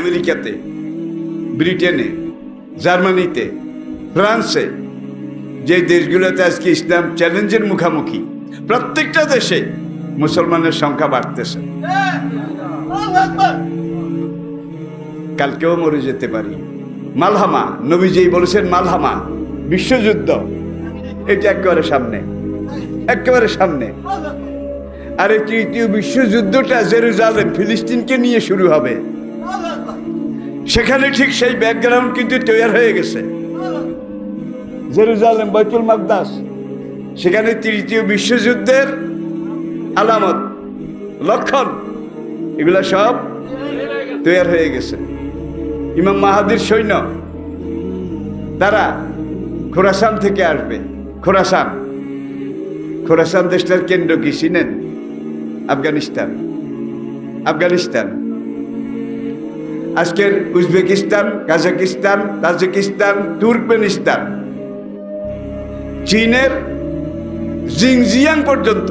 আমেরিকাতে, ব্রিটেনে, জার্মানিতে, ফ্রান্সে, যে দেশগুলোতে আজকে ইসলাম চ্যালেঞ্জের মুখামুখি, প্রত্যেকটা দেশে মুসলমানের সংখ্যা বাড়তেছে। কালকেও মরে যেতে পারি। মালহামা নবীজি বলেছেন মালহামা, বিশ্বযুদ্ধ, এটা একেবারে সামনে একেবারে সামনে। আর এই তৃতীয় বিশ্বযুদ্ধটা জেরুজালেম, ফিলিস্তিনকে নিয়ে শুরু হবে। সেখানে ঠিক সেই ব্যাকগ্রাউন্ড কিন্তু তৈরি হয়ে গেছে। জেরুজালেম, বাইতুল মাকদাস, সেখানে তৃতীয় বিশ্বযুদ্ধের আলামত, লক্ষণ, এগুলো সব তৈরি হয়ে গেছে। ইমাম মাহাদির সৈন্য, তারা খোরাসান থেকে আসবে। খোরাসান খোরাসান দেশটার কেন্দ্র কি? চিনেন আফগানিস্তান। আফগানিস্তান। আজকের উজবেকিস্তান, কাজাকিস্তান, তাজিকিস্তান, তুর্কমেনিস্তান। চীনের জিংজিয়াং পর্যন্ত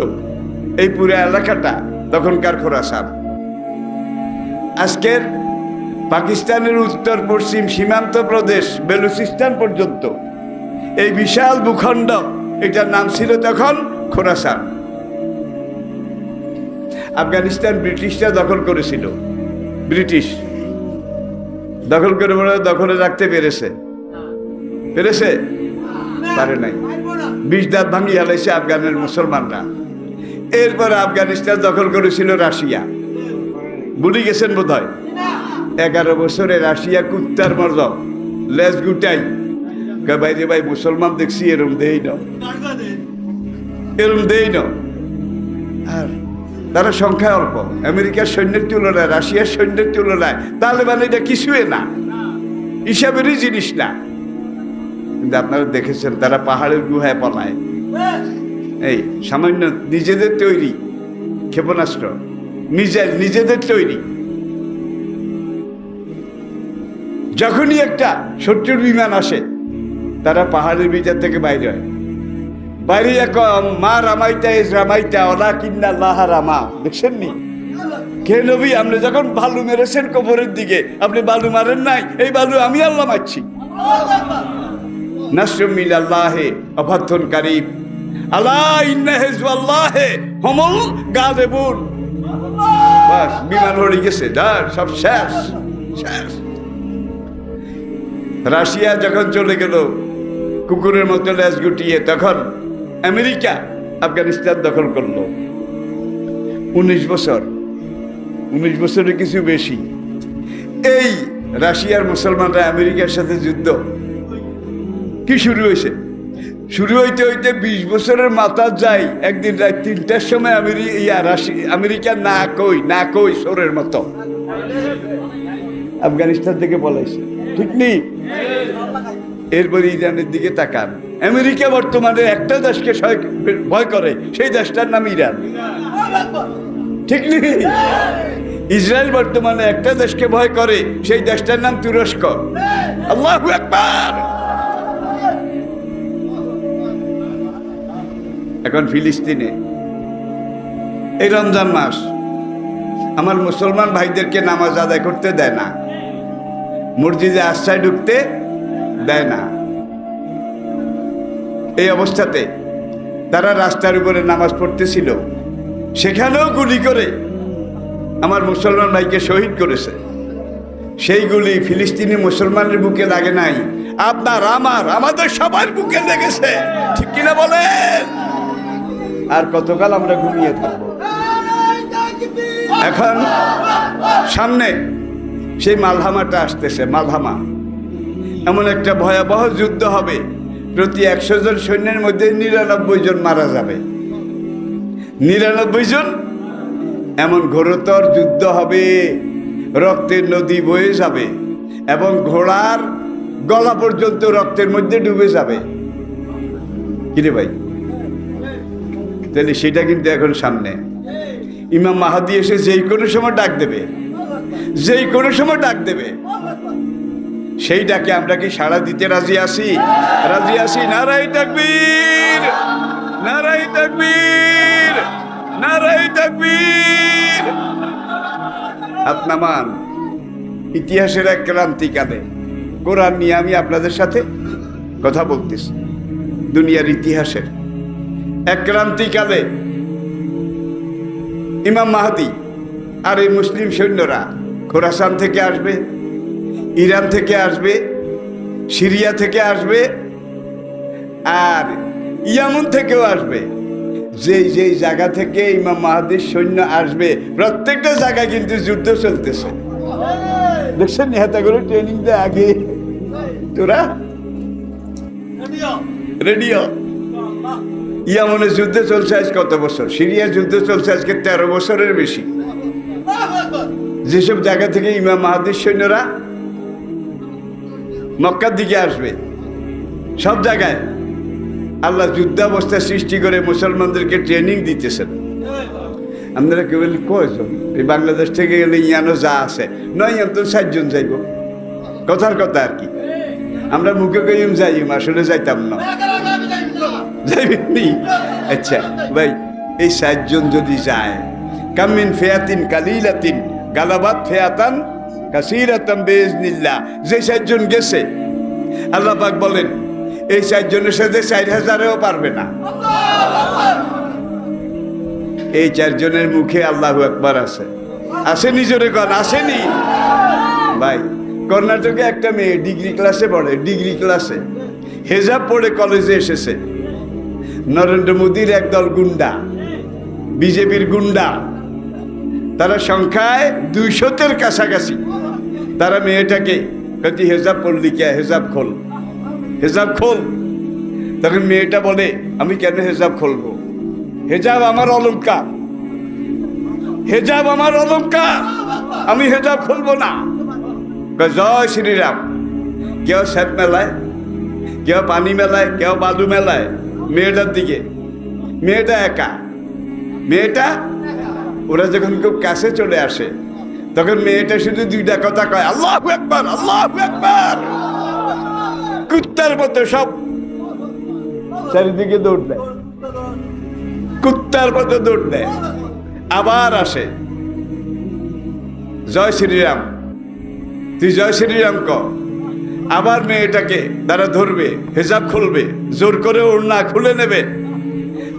এই পুরো এলাকাটা তখনকার খোরাসান। আজকের পাকিস্তানের উত্তর, পশ্চিম সীমান্ত প্রদেশ, বেলুচিস্তান পর্যন্ত এই বিশাল ভূখণ্ড, এটার নাম ছিল তখন খোরাসান। আফগানিস্তান ব্রিটিশরা দখল করেছিল। ব্রিটিশ দখল করে বলে দখলে রাখতে পেরেছে। পেরেছে? পারে নাই। বিষ দাঁত ভাঙিয়ে হালাইছে আফগানের মুসলমানরা। এরপর আফগানিস্তান দখল করেছিল রাশিয়া। ভুলে গেছেন বোধ হয় এগারো বছরে রাশিয়া কুত্তার মর্দ লেজ গুটাই। ভাই রে ভাই, মুসলমান দেখছি, এরম দেই না। এরম দেই না। আর তারা সংখ্যায় অল্প। আমেরিকার সৈন্যের তুলনায়, রাশিয়ার সৈন্যের তুলনায় তালেবান এটা কিছুই না। হিসাবেরই জিনিস না। কিন্তু আপনারা দেখেছেন, তারা পাহাড়ের গুহায় পলায়। এই, সামান্য নিজেদের তৈরি ক্ষেপণাস্ত্র, মিজাইল নিজেদের তৈরি। যখনই একটা শত্রুর বিমান আসে, তারা পাহাড়ের ভিতর থেকে বাইরে হয়। বাইরে এক মা রামাইতা এস রামাইতা, ওলা কিন্না লাহা রামা। দেখছেন নি? কে নবী, আপনি যখন বালু মেরেছেন কবরের দিকে, আপনি বালু মারেন নাই, এই বালু আমি আল্লাহ মারছি। নাসরুমিল আল্লাহে অভ্যর্থন কারিব আল্লাহ, ইন্না হেজুয়াল্লাহে হমল গা দেবুন বাস, বিমান হয়ে গেছে যার সব শেষ শেষ। রাশিয়া যখন চলে গেল, কুকুরের মতো লেজ গুটিয়ে, তখন আমেরিকা আফগানিস্তান দখল করল। উনিশ বছর, উনিশ বছরের কিছু বেশি। এই রাশিয়ার মুসলমানরা আমেরিকার সাথে যুদ্ধ। কি শুরু হয়েছে? শুরু হইতে হইতে বিশ বছরের মাথা যাই একদিন রাত তিনটার সময় আমেরি, ইয়া রাশি, আমেরিকা না কই না কই সোরের মতো। আফগানিস্তান থেকে পলাইছে। ঠিক নেই? এরপরে ইরানের দিকে তাকান। আমেরিকা বর্তমানে একটা দেশকে ভয় করে, সেই দেশটার নাম ইরান। ঠিক নেই ইসরায়েল বর্তমানে একটা দেশকে ভয় করে, সেই দেশটার নাম তুরস্ক। আল্লাহ একবার এখন ফিলিস্তিনে। এই রমজান মাস, আমার মুসলমান ভাইদেরকে নামাজ আদায় করতে দেয় না। মসজিদে আশ্রয় ঢুকতে দেয় না। এই অবস্থাতে তারা রাস্তার উপরে নামাজ পড়তেছিল। সেখানেও গুলি করে আমার মুসলমান ভাইকে শহীদ করেছে। সেই গুলি ফিলিস্তিনি মুসলমানের বুকে লাগে নাই। আপনার, আমার, আমাদের সবার বুকে লেগেছে। ঠিক কিনা বলেন? আর কতকাল আমরা ঘুমিয়ে থাকব। এখন সামনে সেই মালহামাটা আসতেছে, মালহামা। এমন একটা ভয়াবহ যুদ্ধ হবে। প্রতি একশো জন সৈন্যের মধ্যে নিরানব্বই জন মারা যাবে। নিরানব্বই জন? এমন ঘোরতর যুদ্ধ হবে, রক্তের নদী বয়ে যাবে এবং ঘোড়ার গলা পর্যন্ত রক্তের মধ্যে ডুবে যাবে। কিরে ভাই? তাহলে সেটা কিন্তু এখন সামনে। ইমাম মাহাদি এসে যেই কোনো সময় ডাক দেবে যেই কোনো সময় ডাক দেবে। সেই ডাকে আমরা কি সাড়া দিতে রাজি আছি? রাজি আছি? নারাই তাকবীর! নারাই তাকবীর! নারাই তাকবীর! হাত নামান ইতিহাসের এক ক্রান্তিকালে কোরআন নিয়ে আমি আপনাদের সাথে কথা বলতেছি। দুনিয়ার ইতিহাসের এক ক্রান্তিকালে ইমাম মাহাদি আর এই মুসলিম সৈন্যরা খোরাসান থেকে আসবে। ইরান থেকে আসবে, সিরিয়া থেকে আসবে, আর ইয়ামন থেকেও আসবে। যেই যেই জায়গা থেকে ইমাম মাহাদির সৈন্য আসবে, প্রত্যেকটা জায়গায় কিন্তু যুদ্ধ চলতেছে। দেখছেন নেতাগুলো ট্রেনিং দেয় আগে। তোরা? রেডিও ইয়ামনের যুদ্ধ চলছে আজ কত বছর? সিরিয়া যুদ্ধ চলছে আজকে তেরো বছরের বেশি। যেসব জায়গা থেকে ইমাম মাহাদির সৈন্যরা মক্কার দিকে আসবে। সব জায়গায় আল্লাহ যুদ্ধাবস্থা সৃষ্টি করে মুসলমানদেরকে ট্রেনিং দিতেছেন। আপনারা কেউ বলি কয়জন এই বাংলাদেশ থেকে গেলে ইয়ানো যা আছে, নয় তো ষাটজন যাইব। কথার কথা আর কি। আমরা মুখে কইম যাইম আসলে যাইতাম না। যাইবেননি আচ্ছা ভাই, এই ষাটজন যদি যায়, কামিন ফেয়াতিন, কালিলাতিন গালাবাদ ফেয়াতান কাসিরাতাম বেজনিল্লাহ যে ষাটজন গেছে, আল্লাহ পাক বলেন, এই চারজনের সাথে চার হাজারেও পারবে না। এই চারজনের মুখে আল্লাহ একবার আছে। আছে নিজরে কন, আসেনি। ভাই, কর্ণাটকে একটা মেয়ে ডিগ্রি ক্লাসে পড়ে, ডিগ্রি ক্লাসে। হেজাব পড়ে কলেজে এসেছে। নরেন্দ্র মোদীর একদল গুন্ডা, বিজেপির গুন্ডা। তারা সংখ্যায় দুইশতের কাছাকাছি। তারা মেয়েটাকে কতি হেজাব পড়লি কে? হেজাব খোল। হেজাব খোল? তখন মেয়েটা বলে, আমি কেন হেজাব খুলবো? হেজাব আমার অলঙ্কার হেজাব আমার অলঙ্কার আমি হেজাব খুলবো না। জয় শ্রীরাম। কেউ স্যাপ মেলায়, কেউ পানি মেলায়, কেউ বালু মেলায়, মেয়েটার দিকে। মেয়েটা একা। মেয়েটা, ওরা যখন কেউ কাছে চলে আসে তখন মেয়েটা শুধু দুইটা কথা কয়, আল্লাহ একবার আল্লাহ একবার কুত্তার মতো সব চারিদিকে দৌড় দেয়। কুত্তার মতো দৌড় দেয়। আবার আসে, জয় শ্রীরাম। তুই জয় শ্রীরাম ক। আবার মেয়েটাকে তারা ধরবে, হেজাব খুলবে, জোর করে ওড়না খুলে নেবে।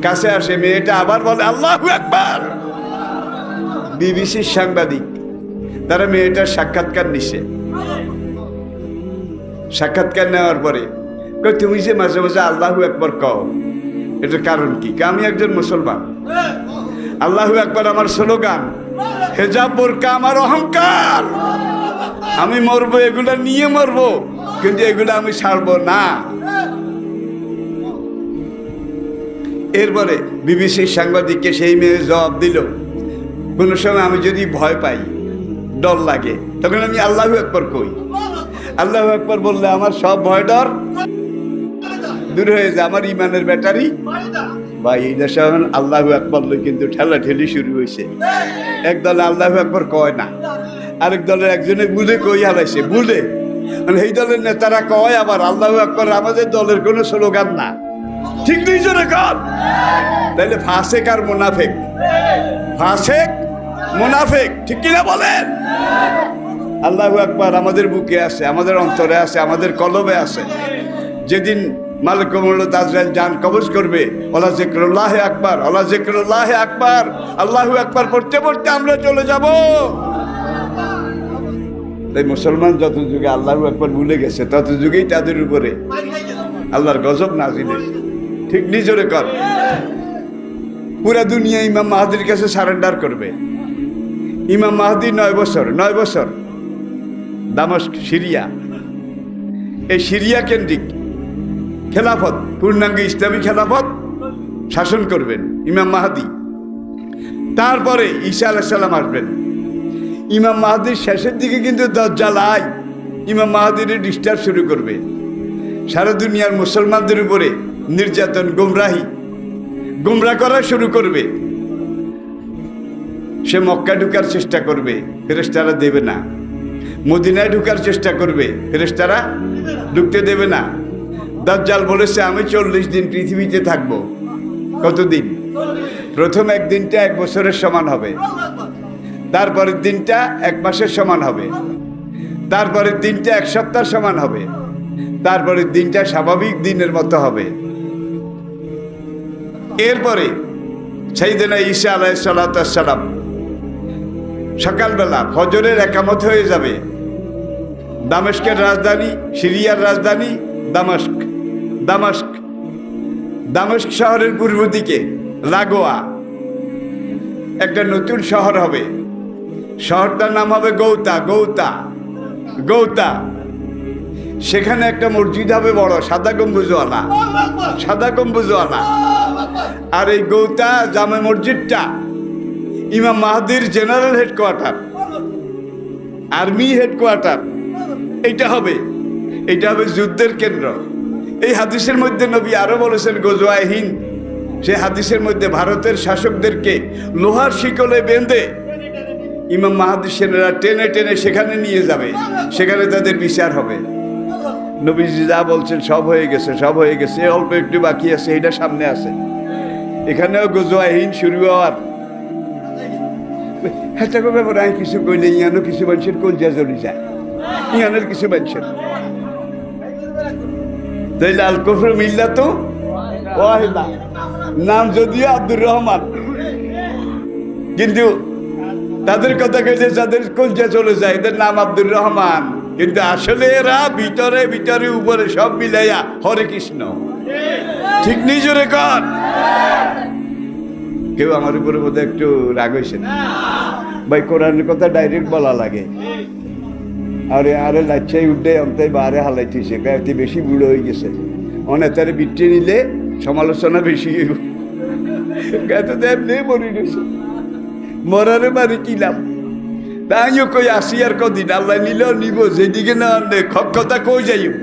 কাছে আসে মেয়েটা, আবার বলে, আল্লাহ একবার বিবিসির সাংবাদিক। তারা মেয়েটার সাক্ষাৎকার নিছে। সাক্ষাৎকার নেওয়ার পরে তুমি যে মাঝে মাঝে আল্লাহ একবার কও, এটার কারণ কি? আমি একজন মুসলমান। আল্লাহু একবার আমার স্লোগান, হেজাব, বোরকা, আমার অহংকার। আমি মরবো, এগুলা নিয়ে মরবো, কিন্তু এগুলো আমি ছাড়বো না। এরপরে বিবিসির সাংবাদিককে সেই মেয়ে জবাব দিল, কোনো সময় আমি যদি ভয় পাই ডর লাগে। তখন আমি আল্লাহ একবার কই। আল্লাহ একবার বললে, আমার সব ভয় ডর। দূর হয়ে যায় আমার ইমানের ব্যাটারি। ভাই, এই দেশে আল্লাহ একবার লই কিন্তু ঠেলা ঠেলি শুরু হয়েছে এক দলে আল্লাহ একবার কয় না, আরেক দলের একজনে বুলে কই হারাইছে, বুলে। মানে এই দলের নেতারা কয়, আবার আল্লাহ একবার আমাদের দলের কোনো স্লোগান না। ঠিক নেই জোরে কর তাইলে ফাসেক আর মোনাফেক। ফাসেক মোনাফেক, ঠিক কিনা বলেন? আল্লাহ একবার আমাদের বুকে আছে, আমাদের অন্তরে আছে, আমাদের কলবে আছে। যেদিন জান কবজ করবে। আকবার আকবার। পড়তে পড়তে আমরা চলে মুসলমান যত যুগে আল্লাহু একবার ভুলে গেছে তত যুগেই তাদের উপরে আল্লাহর গজব হয়েছে। ঠিক নিজরে কর পুরা দুনিয়া ইমাম মাহাদির কাছে সারেন্ডার করবে। ইমাম মাহাদি নয় বছর নয় বছর। দামস্ক, সিরিয়া। এই সিরিয়া কেন্দ্রিক খেলাফত, পূর্ণাঙ্গ ইসলামী খেলাফত শাসন করবেন ইমাম মাহাদি। তারপরে ঈসা আলাহিসাল্লাম আসবেন। ইমাম মাহাদির শেষের দিকে কিন্তু দজ্জাল আয় ইমাম মাহাদির ডিস্টার্ব শুরু করবে। সারা দুনিয়ার মুসলমানদের উপরে নির্যাতন, গোমরাহি। গোমরা করা শুরু করবে। সে মক্কা ঢুকার চেষ্টা করবে ফেরেস্তারা দেবে না। মদিনায় ঢুকার চেষ্টা করবে ফেরেস্তারা ঢুকতে দেবে না। দাজ্জাল বলেছে, আমি চল্লিশ দিন পৃথিবীতে থাকব। কতদিন? প্রথম এক দিনটা এক বছরের সমান হবে। তারপরের দিনটা এক মাসের সমান হবে। তারপরের দিনটা এক সপ্তাহ সমান হবে। তারপরের দিনটা স্বাভাবিক দিনের মতো হবে। এরপরে সেইদিনা ঈশা আলাই সালাম সকালবেলা ফজরের একামত হয়ে যাবে। দামেস্কের রাজধানী, সিরিয়ার রাজধানী, দামাস্ক। দামাস্ক। দামেস্ক শহরের পূর্ব দিকে লাগোয়া একটা নতুন শহর হবে। শহরটার নাম হবে গৌতা গৌতা। গৌতা। সেখানে একটা মসজিদ হবে বড়, সাদা গম্বুজওয়ালা। সাদা গম্বুজওয়ালা। আর এই গৌতা জামে মসজিদটা ইমাম মাহাদির জেনারেল হেডকোয়ার্টার, আর্মি হেডকোয়ার্টার। এইটা হবে এটা হবে যুদ্ধের কেন্দ্র। এই হাদিসের মধ্যে নবী আরও বলেছেন, গোজোয়ায় হিন্দ, সে হাদিসের মধ্যে ভারতের শাসকদেরকে লোহার শিকলে বেঁধে ইমাম মাহাদিস সেনারা টেনে টেনে সেখানে নিয়ে যাবে, সেখানে তাদের বিচার হবে। নবীজি যা বলছেন সব হয়ে গেছে, সব হয়ে গেছে অল্প একটু বাকি আছে এটা সামনে আছে। এখানেও গোজোয়াহীন শুরু হওয়ার হ্যাঁ ব্যাপার আমি কিছু কইলে ইয়ানো কিছু মানুষের কলজা জ্বলি যায়? ইয়ানের কিছু মানুষের। তাইলে আল কফর মিল্লা তো? নাম যদিও আব্দুর রহমান। কিন্তু তাদের কথা কইলে যাদের কলজা চলে যায়, এদের নাম আব্দুর রহমান। কিন্তু আসলে এরা ভিতরে ভিতরে উপরে সব মিলাইয়া হরে কৃষ্ণ। ঠিক নিজরে কর কেউ আমার উপরে বোধহয় একটু রাগ হয়েছে না? ভাই, কোরআনের কথা ডাইরেক্ট বলা লাগে। আরে আরে লাচ্ছাই উঠে অন্তাই বারে হালাইতেছে গায়ে বেশি বুড়ো হয়ে গেছে। অনেতারে বিট্টে নিলে সমালোচনা বেশি হইব। দেব নেই মরি গেছে। মরারে মারি কিলাম তাইও কই আসি আর কদিন? আল্লাহ নিলেও নিব, যেদিকে না আনলে খক কথা কই যাইব?